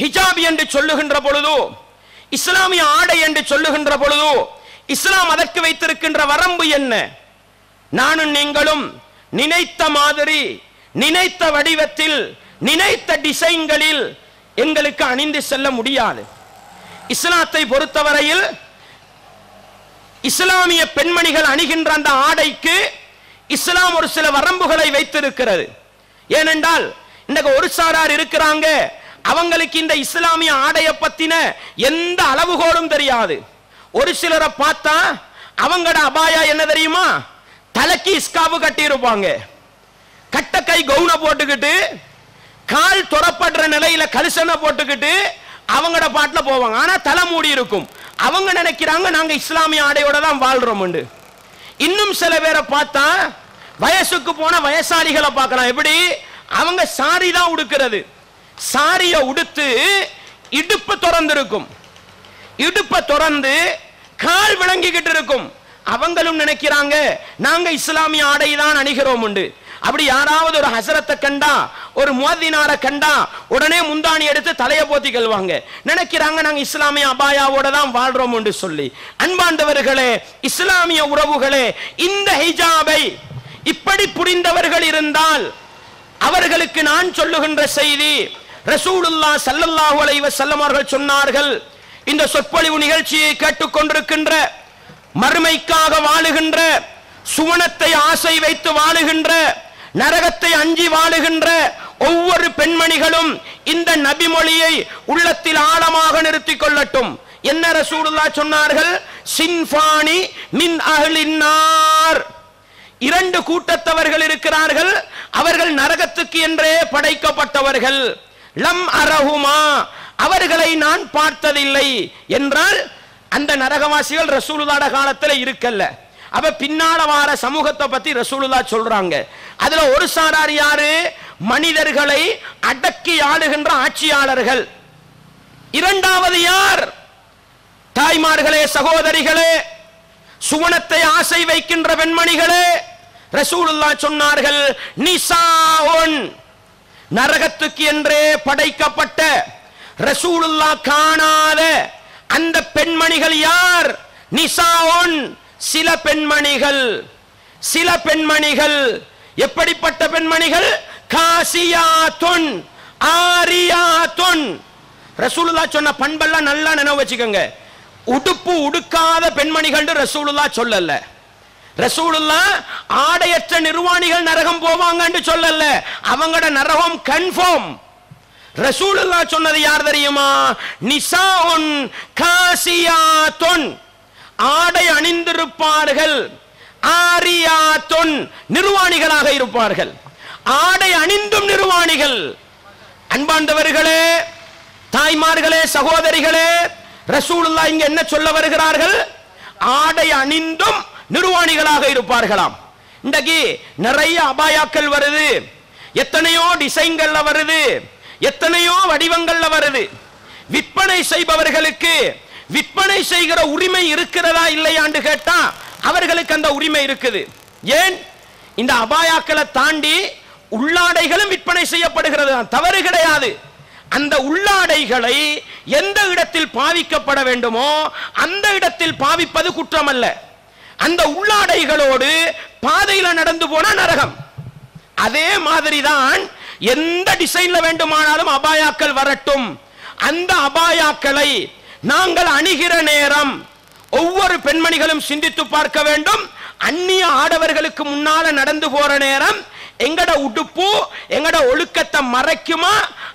ஹிஜாப் என்று சொல்லுகின்ற பொழுது இஸ்லாமிய ஆடை என்று சொல்லுகின்ற பொழுது இஸ்லாம் அதற்கு வைத்திருக்கின்ற வரம்பு என்ன? நானும் நீங்களும் நினைத்த மாதிரி நினைத்த வடிவத்தில் நினைத்த டிசைன்களில் எங்களுக்கு அணிந்து செல்ல முடியாது. இஸ்லாத்தை பொறுத்தவரையில் இஸ்லாமிய பெண்மணிகள் அணிகின்ற அந்த ஆடைக்கு இஸ்லாம் ஒரு சில வரம்புகளை வைத்திருக்கிறது. ஏனென்றால் இன்னைக்கு ஒரு சாரார் இருக்கிறாங்க அவங்களுக்கு இந்த இஸ்லாமிய ஆடைய பத்தின எந்த அளவுகோலும் தெரியாது. ஒரு சிலரை பார்த்தா அவங்களோட அபாயா என்ன தெரியுமா? தலைக்கு இஸ்காபு கட்டி இருப்பாங்க கட்ட கை கவுன போட்டுக்கிட்டு கால் துறப்படுற நிலையில கலிசனை போட்டுக்கிட்டு அவங்களோட பாட்டில் போவாங்க. ஆனா தலை மூடி இருக்கும். அவங்க நினைக்கிறாங்க நாங்க இஸ்லாமிய ஆடையோட தான் வாழ்றோம் இன்னும் சில பேரை பார்த்தா வயசுக்கு போன வயசாளிகளை பார்க்கலாம். எப்படி? அவங்க சாரி தான் உடுக்கிறது. சாரிய உடுத்து இடுப்பு திறந்திருக்கும். இடுப்பை திறந்து கால் விளங்கிக்கிட்டு இருக்கும். அவங்களும் நினைக்கிறாங்க நாங்க இஸ்லாமிய ஆடை தான் அணிகிறோம் உண்டு. அப்படி யாராவது ஒரு ஹசரத்தை கண்டா ஒரு முவத்தினார கண்டா உடனே முந்தாணி எடுத்து தலையை போத்தி கழுவாங்க. நினைக்கிறாங்க நாங்க இஸ்லாமிய அபாயாவோட தான் வாழ்றோம் என்று சொல்லி. அன்பாண்டவர்களே இஸ்லாமிய உறவுகளே இந்த ஹிஜாபை இப்படி புரிந்தவர்கள் இருந்தால் அவர்களுக்கு நான் சொல்லுகின்ற செய்தி ரசூலுல்லா சல்லல்லாஹு அலைஹி வஸல்லம் அவர்கள் சொன்னார்கள் இந்த சொற்பொழிவு நிகழ்ச்சியை கேட்டுக்கொண்டிருக்கின்ற மறுமைக்காக வாழுகின்ற சுவனத்தை ஆசை வைத்து வாழுகின்ற நரகத்தை அஞ்சி வாழுகின்ற ஒவ்வொரு பெண்மணிகளும் இந்த நபிமொழியை உள்ளத்தில் ஆழமாக நிறுத்திக் கொள்ளட்டும். என்ன ரசூலுல்லா சொன்னார்கள்? சின்ஃபானி மின் அகலின்னார் இரண்டு கூட்டத்தவர்கள் இருக்கிறார்கள் அவர்கள் நரகத்துக்கு என்றே படைக்கப்பட்டவர்கள். லம் அரஹுமா அவர்களை நான் பார்த்ததில்லை என்றால் அந்த நரகவாசிகள் ரசூலுல்லாட காலத்தில் இருக்கல்ல. அப்ப பின்னால வார சமூகத்தை பத்தி ரசூலுல்லா சொல்றாங்க. அதுல ஒரு சாரார் யாரு? மனிதர்களை அடக்கி ஆளுகின்ற ஆட்சியாளர்கள். இரண்டாவது யார்? தாய்மார்களே சகோதரிகளே சுவனத்தை ஆசை வைக்கின்ற பெண்மணிகளே ரசூலுல்லா சொன்னார்கள் நிசாவுன் நரகத்துக்கு என்றே படைக்கப்பட்ட ரசூலுல்லா காணாத அந்த பெண்மணிகள் யார்? நிசாவுன் சில பெண்மணிகள். சில பெண்மணிகள். எப்படிப்பட்ட பெண்மணிகள்? காசியாத்துன். ஆரியாத்துன். ரசூலுல்லா சொன்ன பண்பெல்லாம் நல்லா நினைவு வச்சுக்கோங்க. உடுப்பு உடுக்காத பெண்மணிகள் ரசூலுல்லா சொல்லல. ரசூலுல்லா ஆடையற்ற நிர்வாணிகள் நரகம் போவாங்கன்னு சொல்லல. அவங்களோட நரகம் கன்ஃபார்ம் ரசூலுல்லா சொன்னது யார் தெரியுமா? நிசாவுன் காசியாத்துன். ஆடை அணிந்திருப்பார்கள். ஆரியாத்துன் நிர்வாணிகளாக இருப்பார்கள். ஆடை அணிந்தும் நிர்வாணிகள். அன்பாண்டவர்களே தாய்மார்களே சகோதரிகளே ரசூலுல்லா இங்க என்ன சொல்ல வருகிறார்கள்? ஆடை அணிந்தும் நிர்வாணிகளாக இருப்பார்களாம். இன்றைக்கு நிறைய அபாயாக்கள் வருது. எத்தனையோ டிசைன்கள்ல வருது. எத்தனையோ வடிவங்கள்ல வருது. விற்பனை செய்பவர்களுக்கு விற்பனை செய்கிற உரிமை இருக்கிறதா இல்லையான்னு கேட்டா அவர்களுக்கு அந்த உரிமை இருக்குது. ஏன்? இந்த அபாயாக்களை தாண்டி உள்ளாடைகளும் விற்பனை செய்யப்படுகிறது. தவறு கிடையாது. அந்த உள்ளாடைகளை எந்த இடத்தில் பாவிக்கப்பட வேண்டுமோ அந்த இடத்தில் பாவிப்பது குற்றம் அல்ல அந்த உள்ளாடைகளோடு பாதையில நடந்து போன நரகம். அதே மாதிரிதான் எந்த டிசைன்ல வேண்டுமானாலும் அபாயாக்கள் வரட்டும். அந்த அபாயாக்களை நாங்கள் அணுகிற நேரம் ஒவ்வொரு பெண்மணிகளும் சிந்தித்து பார்க்க வேண்டும். அந்நிய ஆடவர்களுக்கு முன்னால நடந்து போற நேரம் எங்கட உடுப்பு எங்கட ஒழுக்கத்தை மறைக்குமா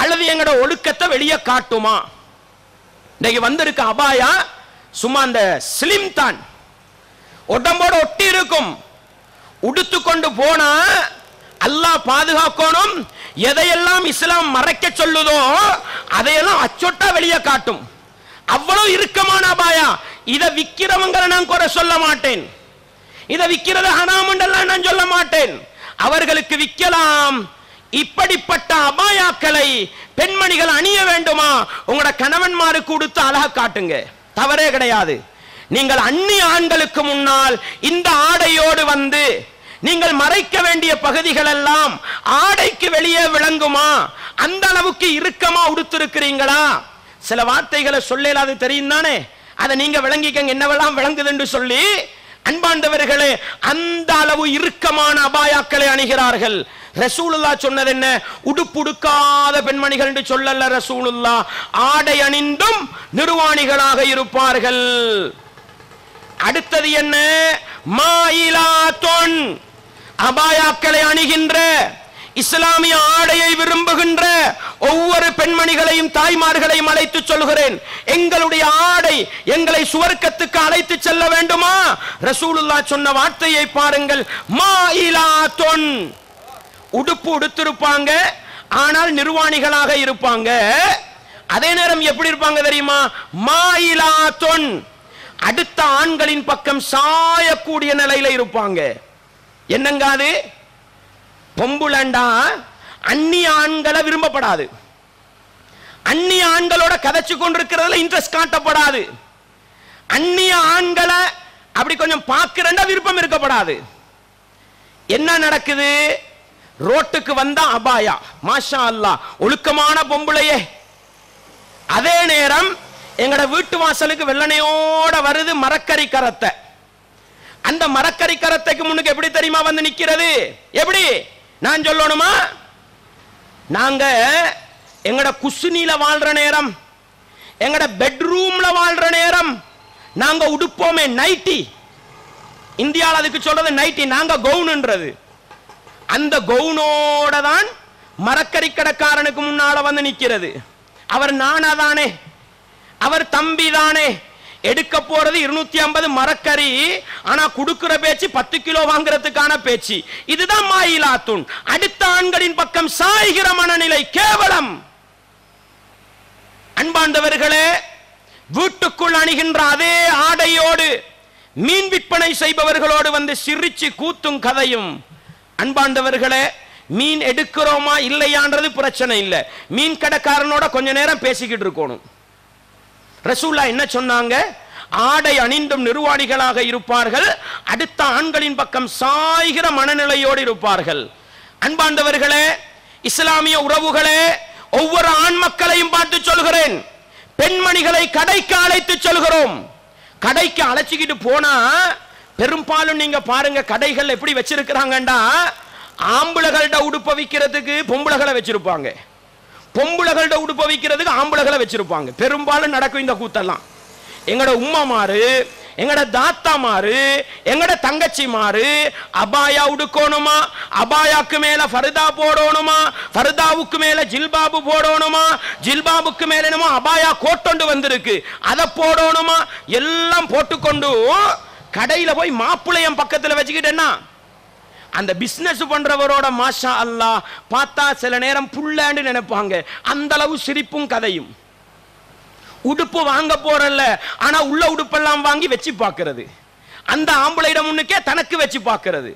அல்லது எங்கட ஒழுக்கத்தை வெளியே காட்டுமா? இன்னைக்கு வந்திருக்க அபாயா சும்மா அந்த ஸ்லிம் தான். உடம்போட ஒட்டி இருக்கும் உடுத்து கொண்டு போனா அல்லாஹ் பாதுகாக்கணும். எதையெல்லாம் இஸ்லாம் மறைக்க சொல்லுதோ அதையெல்லாம் அச்சொட்டா வெளியே காட்டும். அவ்வளவு இறுக்கமான அபாயா. இதை விக்கிறவங்களை நான் குறை சொல்ல மாட்டேன். இதை விக்கிறது ஹனாமண்டெல்லாம் நான் சொல்ல மாட்டேன். அவர்களுக்கு விற்கலாம். இப்படிப்பட்ட அபாயாக்களை பெண்மணிகள் அணிய வேண்டுமா? உங்களோட கணவன்மாருக்கு கொடுத்து அழகா காட்டுங்க. தவறே கிடையாது. நீங்கள் அந்நிய ஆண்களுக்கு முன்னால் இந்த ஆடையோடு வந்து நீங்கள் மறைக்க வேண்டிய பகுதிகள் எல்லாம் ஆடைக்கு வெளியே விளங்குமா? அந்த அளவுக்கு இறுக்கமா உடுத்திருக்கிறீங்களா? சில வார்த்தைகளை சொல்லலாது தெரியும் தானே? அதை நீங்க விளங்கிக்கங்க என்னவெல்லாம் விளங்குது என்று சொல்லி அன்பாண்டவர்களே அந்த அளவு இறுக்கமான அபாயாக்களை அணிகிறார்கள். ரசூலுல்லா சொன்னது என்ன? உடுப்புடுக்காத பெண்மணிகள் என்று சொல்லல ரசூலுல்லா. ஆடை அணிந்தும் நிர்வாணிகளாக இருப்பார்கள். அடுத்தது என்ன? மாயிலா தொன் அபாயாக்களை அணிகின்ற இஸ்லாமிய ஆடையை விரும்புகின்ற ஒவ்வொரு பெண்மணிகளையும் தாய்மார்களையும் அழைத்து சொல்கிறேன். எங்களுடைய ஆடை எங்களை சுவர்க்கத்துக்கு அழைத்து செல்ல வேண்டுமா? ரசூலுல்லா சொன்ன வார்த்தையை பாருங்கள். மாயிலா தொன் உடுப்பு உடுத்திருப்பாங்க ஆனால் நிர்வாணிகளாக இருப்பாங்க. அதே நேரம் எப்படி இருப்பாங்க தெரியுமா? மாயிலா தொன் அடுத்த ஆண்களின் பக்கம் சாயக்கூடிய நிலையில இருப்பாங்க. என்னங்க அது பொம்புலண்டா அந்நிய ஆண்களை விரும்பப்படாது. அந்நிய ஆண்களோட கதைச்சு கொண்டிருக்கிறதுல இன்ட்ரெஸ்ட் காட்டப்படாது. அந்நிய ஆண்களை அப்படி கொஞ்சம் பார்க்கிறண்டா விருப்பம் இருக்கப்படாது. என்ன நடக்குது? ரோட்டுக்கு வந்தா அபாயா. மாஷா அல்லாஹ் ஒழுக்கமான பொம்பளையே. அதே நேரம் எங்கட வீட்டு வாசலுக்கு வெள்ளனையோட வருது மரக்கறி கரத்தை. அந்த மரக்கறி கரத்தைக்கு முன்னுக்கு எப்படி தெரியுமா வந்து நிக்கிறது? எப்படி? நான் சொல்லணுமா? நாங்க எங்கட குசுனில வாழ்ற நேரம் எங்கட பெட்ரூம்ல வாழ்ற நேரம் நாங்க உடுப்போமே நைட்டி இந்தியாவில் அதுக்கு சொல்றது நைட்டி நாங்க கவுனுன்றது. அந்த கவுனோட தான் மரக்கறி கடைக்காரனுக்கு முன்னால வந்து நிக்கிறது. அவர் நானா தானே அவர் தம்பி தானே எடுக்க போறது இருநூத்தி ஐம்பது மரக்கறி ஆனா கொடுக்கிற பேச்சு பத்து கிலோ வாங்குறதுக்கான பேச்சு. இதுதான் மாயிலாத்துன் அடுத்த ஆண்களின் பக்கம் சாய்கிற மனநிலை கேவலம். அன்பாண்டவர்களே வீட்டுக்குள் அணிகின்ற அதே ஆடையோடு மீன் விற்பனை செய்பவர்களோடு வந்து சிரிச்சு கூத்தும் கதையும். அன்பாண்டவர்களே மீன் எடுக்கிறோமா இல்லையான்றது பிரச்சனை இல்லை. மீன் கடைக்காரனோட கொஞ்ச நேரம் பேசிக்கிட்டு இருக்கணும். ரசூல்லா என்ன சொன்னாங்க? ஆடை அணிந்தும் நிர்வாணிகளாக இருப்பார்கள். அடுத்த ஆண்களின் பக்கம் சாய்கிற மனநிலையோடு இருப்பார்கள். அன்பாண்டவர்களே இஸ்லாமிய உறவுகளே ஒவ்வொரு ஆண் மக்களையும் பார்த்து சொல்கிறேன். பெண்மணிகளை கடைக்கு அழைத்து சொல்கிறோம். கடைக்கு அழைச்சிக்கிட்டு போனா பெரும்பாலும் நீங்க பாருங்க கடைகள் எப்படி வச்சிருக்கிறாங்கண்டா ஆம்பளைகள்ட உடுப்ப விற்கிறதுக்கு பொம்பளைகளை வச்சிருப்பாங்க. பொம்பளைகள்ட உடுப்ப வைக்கிறதுக்கு ஆம்பளைகளை வச்சிருப்பாங்க. பெரும்பாலும் நடக்கும் இந்த கூத்தெல்லாம். எங்கட உம்மாமாரு எங்கட தாத்தாமாரு எங்கட தங்கச்சிமாரு அபாயா உடுக்கணுமா? அபாயாக்கு மேல ஃபர்தா போடணுமா? ஃபர்தாவுக்கு மேல ஜில்பாபு போடணுமா? ஜில்பாபுக்கு மேல என்னமோ அபாயா கோட்டொண்டு வந்திருக்கு. அதை போடணுமா? எல்லாம் போட்டுக்கொண்டு கடையில போய் மாப்பிள்ளையம் பக்கத்துல வச்சுக்கிட்டேன்னா அந்த பிசினஸ் பண்றவரோட மாஷா அல்லாஹ் பார்த்தா சில நேரம் புள்ளாண்டு நினைப்பாங்க. அந்த அளவு சிரிப்பும் கதையும். உடுப்பு வாங்க போறல்ல ஆனா உள்ள உடுப்பெல்லாம் வாங்கி வச்சு பார்க்கிறது. அந்த ஆம்பளையிடம் முன்னுக்கே தனக்கு வச்சு பார்க்கிறது.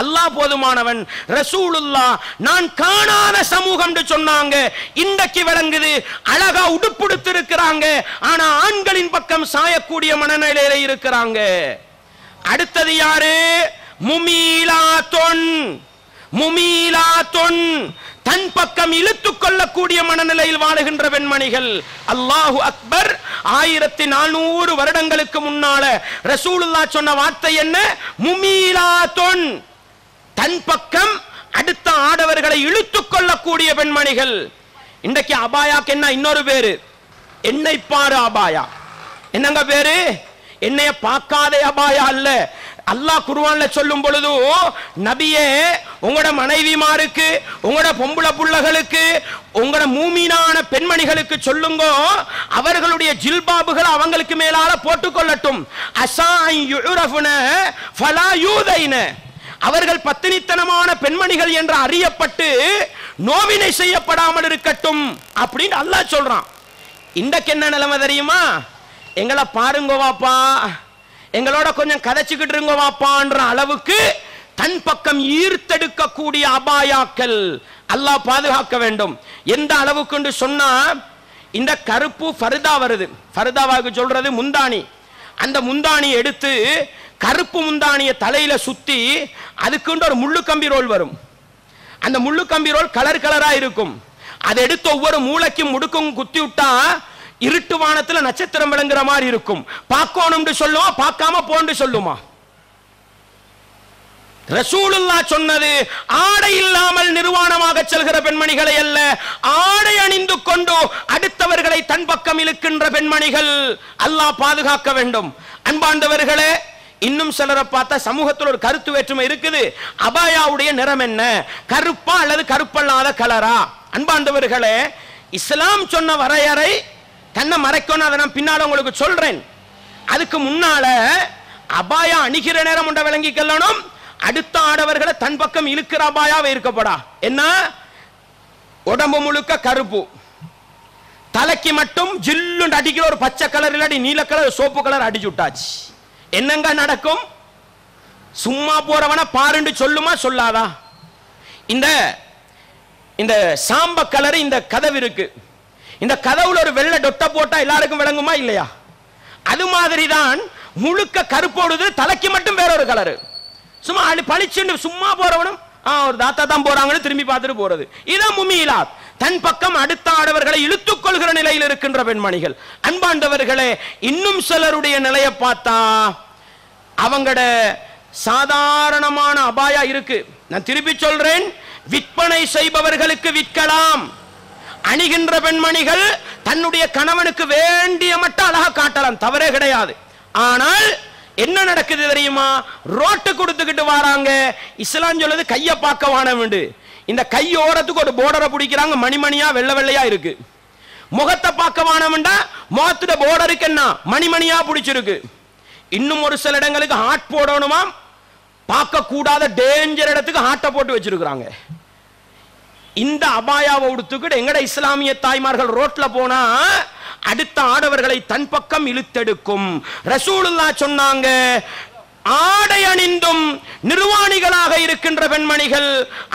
அல்லாஹ் போதுமானவன் ரசூலுல்லா நான் காணாத சமூகம் சொன்னாங்க. இன்றைக்கு விளங்குது அழகா உடுப்புடுத்து இருக்கிறாங்க ஆனா ஆண்களின் பக்கம் சாயக்கூடிய மனநிலையில இருக்கிறாங்க. அடுத்தது யாரு? முமீலாத்தொன் முமீலாத்தொன் தன் பக்கம் இழுத்துக் கொள்ளக்கூடிய மனநிலையில் வாழுகின்ற பெண்மணிகள். அல்லாஹு அக்பர் ஆயிரத்தி நானூறு வருடங்களுக்கு முன்னால ரசூலுல்லா சொன்ன வார்த்தை என்ன? முமீலாத்தொன் தன் பக்கம் அடுத்த ஆடவர்களை இழுத்துக் கொள்ளக்கூடிய பெண்மணிகள். இன்றைக்கு அபாயாக்கு என்ன? இன்னொரு பேரு. என்னை பாரு அபாயா. என்னங்க பேரு? என்னைய பார்க்காதே அபாயா அல்ல. அல்லாஹ் குர்வான்ல சொல்லும் பொழுது நபியே உங்களோட மனைவிமாருக்கு உங்களோட பொம்பளை புள்ளகளுக்கு உங்களோட மூமீனான பெண்மணிகளுக்கு சொல்லுங்க அவர்களுடைய ஜில்பாபுகளை அவங்களுக்கு மேலால போட்டுக்கொள்ளட்டும் அசா அவர்கள் பத்தினித்தனமான பெண்மணிகள் என்று அறியப்பட்டு நோவினை செய்யப்படாமல் இருக்கட்டும் அப்படின்னு அல்லாஹ் சொல்றான். இன்றைக்கு என்ன நிலைமை தெரியுமா? எங்களை பாருங்க வாப்பா. எங்களோட கொஞ்சம் கதைச்சுக்கிட்டு இருங்க வாப்பான்ற அளவுக்கு தன் பக்கம் ஈர்த்தெடுக்கக்கூடிய அபாயாக்கள் அல்லாஹ் பாதுகாக்க வேண்டும். எந்த அளவுக்கு சொன்னா இந்த கருப்பு ஃபர்தா வருது. ஃபருதாவாக்கு சொல்றது முந்தானி அந்த முந்தாணி எடுத்து கருப்பு முந்தானிய தலையில சுத்தி அதுக்குண்டு ஒரு முள்ளு கம்பி ரோல் வரும். அந்த முள்ளு கம்பி ரோல் கலர் கலரா இருக்கும். அதை எடுத்து ஒவ்வொரு மூளைக்கும் முடுக்கும் குத்தி விட்டா இருட்டு வானத்துல நட்சத்திரம் விளங்குற மாதிரி இருக்கும். பார்க்கணும்னு சொல்லுமா பார்க்காம போன்னு சொல்லுமா? ரசூலுல்லா சொன்னது ஆடை இல்லாமல் நிர்வாணமாக செல்கிற பெண்மணிகளை அல்ல ஆடை அணிந்து கொண்டு அடுத்தவர்களை தன் பக்கம் இழுக்கின்ற பெண்மணிகள் அல்லாஹ் பாதுகாக்க வேண்டும். அன்பாண்டவர்களே இன்னும் சிலரை பார்த்தா சமூகத்தில் ஒரு கருத்து வேற்றுமை இருக்குது. அபாயாவுடைய நிறம் என்ன? கருப்பா அல்லது கருப்பல்லாத கலரா அன்பாண்டவர்களே இஸ்லாம் சொன்ன வரையறை தன்னை மறைக்கணும் அதை நான் பின்னால உங்களுக்கு சொல்றேன். அதுக்கு முன்னால அபாயா அணிகிற நேரம் உண்ட விளங்கிக்கொள்ளணும் அடுத்த ஆடவர்களை தன் பக்கம் இழுக்கிற அபாயாவே இருக்கப்படா என்ன? உடம்பு முழுக்க கருப்பு. தலைக்கு மட்டும் ஜில்லுண்டு அடிக்கிற ஒரு பச்சை கலர் இல்லாடி நீல கலர் சோப்பு கலர் அடிச்சு விட்டாச்சு. என்னங்க நடக்கும்? சும்மா போறவன பாருண்டு சொல்லுமா? சொல்லாதா? இந்த இந்த சாம்ப கலர் இந்த கதவு இருக்கு. இந்த கதவுல ஒரு வெள்ளை டொட்டை போட்டா எல்லாருக்கும் விளங்குமா இல்லையா? அது மாதிரி தான் முழுக்க கருப்போடுது தலைக்கு மட்டும் வேற ஒரு கலரு சும்மா அது பளிச்சுன்னு சும்மா போறவனும் ஒரு தாத்தா தான் போறாங்கன்னு திரும்பி பார்த்துட்டு போறது. இதான் முமியிலா தன் பக்கம் அடுத்த ஆடவர்களை இழுத்துக் கொள்கிற நிலையில் இருக்கின்ற பெண்மணிகள். அன்பாண்டவர்களே இன்னும் சிலருடைய நிலையை பார்த்தா அவங்கட சாதாரணமான அபாயா இருக்கு. நான் திருப்பி சொல்றேன் விற்பனை செய்பவர்களுக்கு விற்கலாம். அணிகின்ற பெண்மணிகள் தன்னுடைய கணவனுக்கு வேண்டிய மட்டும் அழகா காட்டலாம். தவறே கிடையாது. ஆனால் என்ன நடக்குது தெரியுமா? ரோட்டு கொடுத்துக்கிட்டு வராங்க. இஸ்லாம் சொல்லுது கைய பார்க்க வானவண்டு. இந்த கையோரத்துக்கு ஒரு போர்டரை பிடிக்கிறாங்க. மணிமணியா வெள்ள வெள்ளையா இருக்கு. முகத்தை பார்க்க வானவண்டா முகத்துல போர்டருக்கு என்ன? மணிமணியா பிடிச்சிருக்கு. இன்னும் ஒரு சில இடங்களுக்கு ஹாட் போடணுமா பார்க்க கூடாத டேஞ்சர் இடத்துக்கு ஹாட்டை போட்டு வச்சிருக்கிறாங்க. இந்த அபாயாவை உடுத்துக்கிட்டு எங்கட இஸ்லாமிய தாய்மார்கள் ரோட்ல போனா அடுத்த ஆடவர்களை தன் பக்கம் இழுத்தெடுக்கும். ரசூலுல்லா சொன்னாங்க ஆடை அணிந்தும் நிர்வாணிகளாக இருக்கின்ற பெண்மணிகள்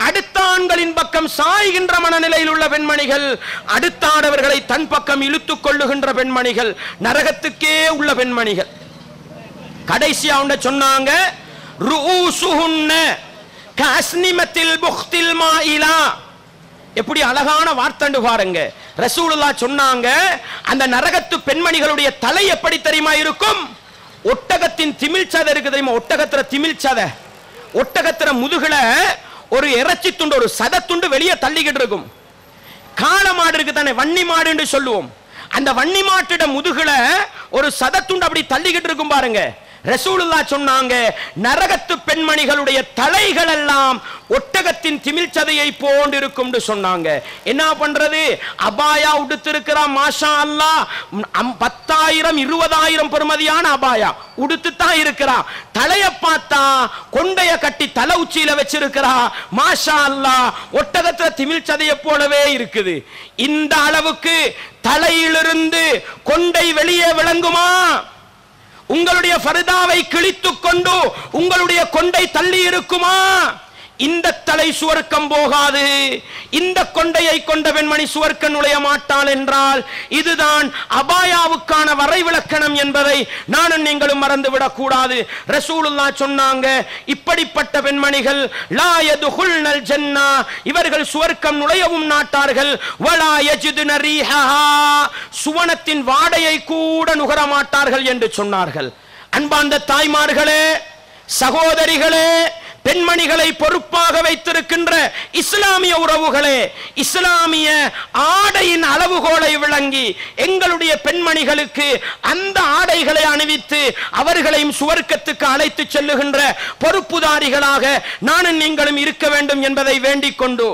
அடுத்த ஆண்களின் பக்கம் சாய்கின்ற மனநிலையில் உள்ள பெண்மணிகள் அடுத்த ஆடவர்களை தன் பக்கம் இழுத்துக் கொள்ளுகின்ற பெண்மணிகள் நரகத்துக்கே உள்ள பெண்மணிகள். கடைசியா உண்ட சொன்னாங்க ருஊசுஹுன்ன கஸ்னிமத்தில் புக்தில் மாயிலா. எப்படி அழகான வார்த்தண்டு பாருங்க. ரசூலுல்லா சொன்னாங்க அந்த நரகத்து பெண்மணிகளுடைய தலை எப்படி தெரியுமா இருக்கும்? ஒட்டகத்தின் திமிழ் சதை இருக்கு தெரியுமா? ஒட்டகத்துல திமிழ் சதை. ஒட்டகத்துல முதுகுல ஒரு இறைச்சி துண்டு ஒரு சத துண்டு வெளியே தள்ளிக்கிட்டு இருக்கும். காளை மாடு இருக்கு தானே வன்னி மாடு என்று சொல்லுவோம். அந்த வன்னி மாட்டிட முதுகுல ஒரு சதத்துண்டு அப்படி தள்ளிக்கிட்டு இருக்கும் பாருங்க. ரசூலுல்லா சொன்னாங்க நரகத்து பெண்மணிகளுடைய தலைகள் எல்லாம் ஒட்டகத்தின் திமிழ் சதையை போன்று சொன்னாங்க. என்ன பண்றது? அபாயா உடுத்திருக்கிறா மாஷா அல்லா பத்தாயிரம் இருபதாயிரம் பெருமதியான அபாயா. உடுத்து தான் இருக்கிறா. தலைய பார்த்தா கொண்டைய கட்டி தலை உச்சியில வச்சிருக்கிறா. மாஷா அல்லா ஒட்டகத்துல திமிழ் சதையை போலவே இருக்குது. இந்த அளவுக்கு தலையிலிருந்து கொண்டை வெளியே விளங்குமா? உங்களுடைய ஃபர்தாவை கிழித்துக் கொண்டு உங்களுடைய கொண்டை தள்ளி இருக்குமா? இந்த தலை சுவர்க்கம் போகாது. இந்த கொண்டையை கொண்ட பெண்மணி சுவர்க்க நுழைய மாட்டாள் என்றால் இதுதான் அபாயாவுக்கான வரைவிலக்கணம் என்பதை நானும் நீங்களும் மறந்துவிடக் கூடாது. ரசூலுல்லா சொன்னாங்க இப்படிப்பட்ட பெண்மணிகள் லா நல் ஜன்னா இவர்கள் சுவர்க்கம் நுழையவும் நாட்டார்கள். வலா யஜிது நரீஹா சுவனத்தின் வாடையை கூட நுகர மாட்டார்கள் என்று சொன்னார்கள். அன்பாந்த தாய்மார்களே சகோதரிகளே பெண்மணிகளை பொறுப்பாக வைத்திருக்கின்ற இஸ்லாமிய உறவுகளே இஸ்லாமிய ஆடையின் அளவுகோலை விளங்கி எங்களுடைய பெண்மணிகளுக்கு அந்த ஆடைகளை அணிவித்து அவர்களையும் சுவர்க்கத்துக்கு அழைத்து செல்லுகின்ற பொறுப்புதாரிகளாக நானும் நீங்களும் இருக்க வேண்டும் என்பதை வேண்டிக் கொண்டு